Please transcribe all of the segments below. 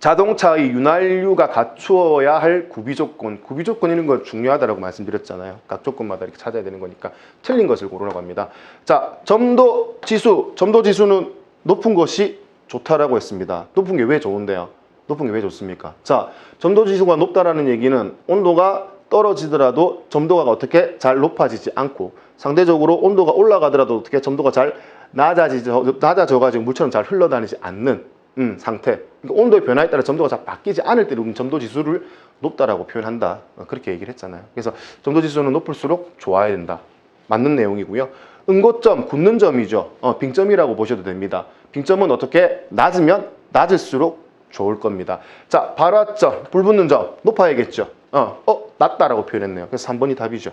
자동차의 윤활유가 갖추어야 할 구비 조건, 구비 조건 이런 거 중요하다라고 말씀드렸잖아요. 각 조건마다 이렇게 찾아야 되는 거니까 틀린 것을 고르라고 합니다. 자, 점도 지수, 점도 지수는 높은 것이 좋다라고 했습니다. 높은 게 왜 좋은데요? 높은 게 왜 좋습니까? 자, 점도 지수가 높다라는 얘기는 온도가 떨어지더라도 점도가 어떻게 잘 높아지지 않고 상대적으로 온도가 올라가더라도 어떻게 점도가 잘 낮아지죠, 낮아져가지고 물처럼 잘 흘러다니지 않는 음, 상태. 그러니까 온도의 변화에 따라 점도가 잘 바뀌지 않을 때 우리는 점도 지수를 높다라고 표현한다. 어, 그렇게 얘기를 했잖아요. 그래서 점도 지수는 높을수록 좋아야 된다. 맞는 내용이고요. 응고점, 굳는 점이죠. 어, 빙점이라고 보셔도 됩니다. 빙점은 어떻게 낮으면 낮을수록 좋을 겁니다. 자, 발화점, 불 붙는 점 높아야겠죠. 어, 어, 낮다라고 표현했네요. 그래서 3번이 답이죠.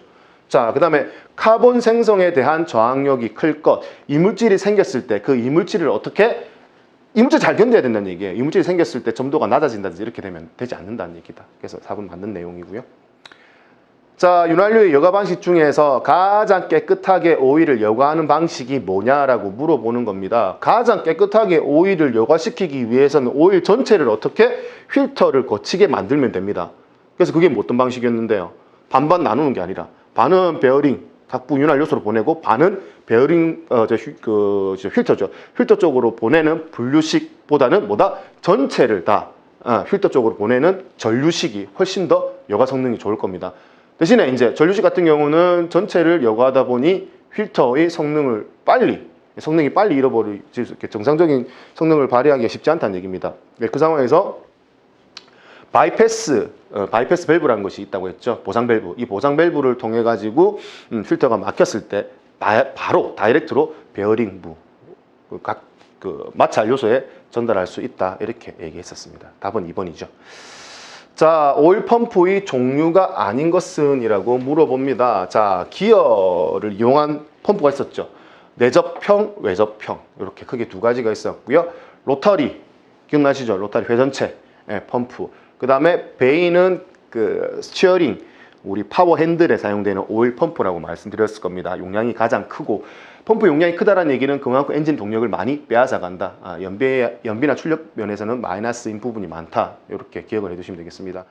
자, 그 다음에 카본 생성에 대한 저항력이 클 것. 이물질이 생겼을 때 그 이물질을 어떻게 이물질 잘 견뎌야 된다는 얘기예요. 이물질이 생겼을 때 점도가 낮아진다든지 이렇게 되면 되지 않는다는 얘기다. 그래서 4번 맞는 내용이고요. 자, 윤활유의 여과 방식 중에서 가장 깨끗하게 오일을 여과하는 방식이 뭐냐라고 물어보는 겁니다. 가장 깨끗하게 오일을 여과시키기 위해서는 오일 전체를 어떻게 필터를 거치게 만들면 됩니다. 그래서 그게 뭐 어떤 방식이었는데요. 반반 나누는 게 아니라 반은 베어링 각부 윤활 요소로 보내고 반은 베어링 어, 저, 휴- 그, 저 필터죠. 필터 쪽으로 보내는 분류식보다는 뭐다 전체를 다 어, 필터 쪽으로 보내는 전류식이 훨씬 더 여과 성능이 좋을 겁니다. 대신에 이제 전류식 같은 경우는 전체를 여과하다 보니 필터의 성능을 빨리 성능이 빨리 있게 정상적인 성능을 발휘하기가 쉽지 않다는 얘기입니다. 네, 그 상황에서 바이패스, 어, 바이패스 밸브라는 것이 있다고 했죠. 보상 밸브. 이 보상 밸브를 통해 가지고 음, 필터가 막혔을 때 바, 바로 다이렉트로 베어링부 그각그 마찰 요소에 전달할 수 있다 이렇게 얘기했었습니다. 답은 2번이죠. 자, 오일 펌프의 종류가 아닌 것은 이라고 물어봅니다. 자, 기어를 이용한 펌프가 있었죠. 내접형, 외접형 이렇게 크게 두 가지가 있었고요. 로터리 기억나시죠? 로터리 회전체 예, 펌프. 그 다음에 베이는 그 스티어링 우리 파워 핸들에 사용되는 오일 펌프라고 말씀드렸을 겁니다. 용량이 가장 크고 펌프 용량이 크다는 얘기는 그만큼 엔진 동력을 많이 빼앗아 간다. 아, 연비 연비나 출력 면에서는 마이너스인 부분이 많다. 이렇게 기억을 해두시면 되겠습니다.